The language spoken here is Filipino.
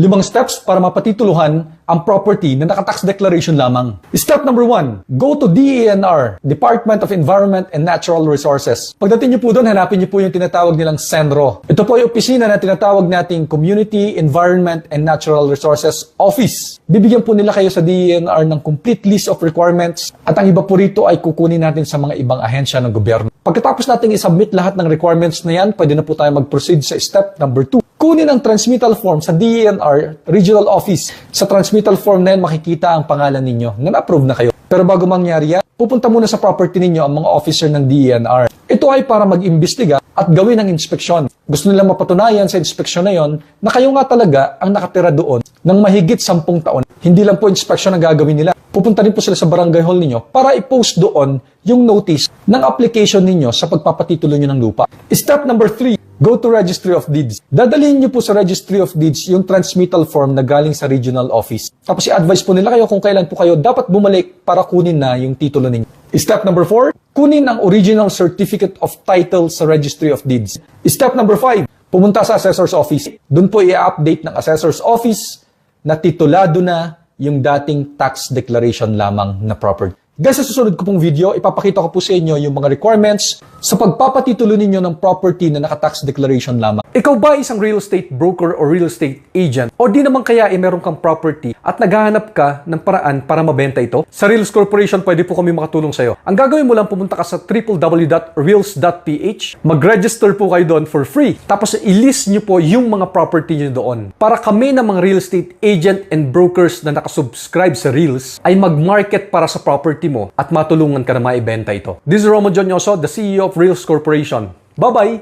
Limang steps para mapatituluhan ang property na nakatax declaration lamang. Step number one, go to DENR, Department of Environment and Natural Resources. Pagdating niyo po doon, hanapin niyo po yung tinatawag nilang CENRO. Ito po yung opisina na tinatawag nating Community Environment and Natural Resources Office. Bibigyan po nila kayo sa DENR ng complete list of requirements at ang iba po rito ay kukunin natin sa mga ibang ahensya ng gobyerno. Pagkatapos nating isubmit lahat ng requirements na yan, pwede na po tayo mag-proceed sa step number 2. Kunin ang transmittal form sa DENR Regional Office. Sa transmittal form na yan, makikita ang pangalan ninyo na na-approve na kayo. Pero bago mangyari yan, pupunta muna sa property ninyo ang mga officer ng DENR. Ito ay para mag-imbestiga at gawin ang inspeksyon. Gusto nilang mapatunayan sa inspeksyon na yon na kayo nga talaga ang nakatira doon ng mahigit 10 taon. Hindi lang po inspeksyon ang gagawin nila. Pupunta rin po sila sa barangay hall ninyo para i-post doon yung notice ng application ninyo sa pagpapatitulo nyo ng lupa. Step number 3, go to Registry of Deeds. Dadalhin nyo po sa Registry of Deeds yung transmittal form na galing sa regional office. Tapos i-advise po nila kayo kung kailan po kayo dapat bumalik para kunin na yung titulo ninyo. Step number 4, kunin ang original certificate of title sa Registry of Deeds. Step number 5, pumunta sa assessor's office. Doon po i-update ng assessor's office na titulado na yung dating tax declaration lamang na property. Guys, sa susunod ko pong video, ipapakita ko po sa inyo yung mga requirements sa pagpapatitulo ninyo ng property na naka-tax declaration lamang. Ikaw ba isang real estate broker or real estate agent? O di naman kaya eh, meron kang property at naghahanap ka ng paraan para mabenta ito? Sa Reals Corporation, pwede po kami makatulong sa'yo. Ang gagawin mo lang, pumunta ka sa www.reals.ph, mag-register po kayo doon for free. Tapos i-list nyo po yung mga property nyo doon. Para kami ng mga real estate agent and brokers na nakasubscribe sa Reels ay mag-market para sa property mo at matulungan ka na maibenta ito. This is Romo Jonyoso, the CEO of Reals Corporation. Bye-bye!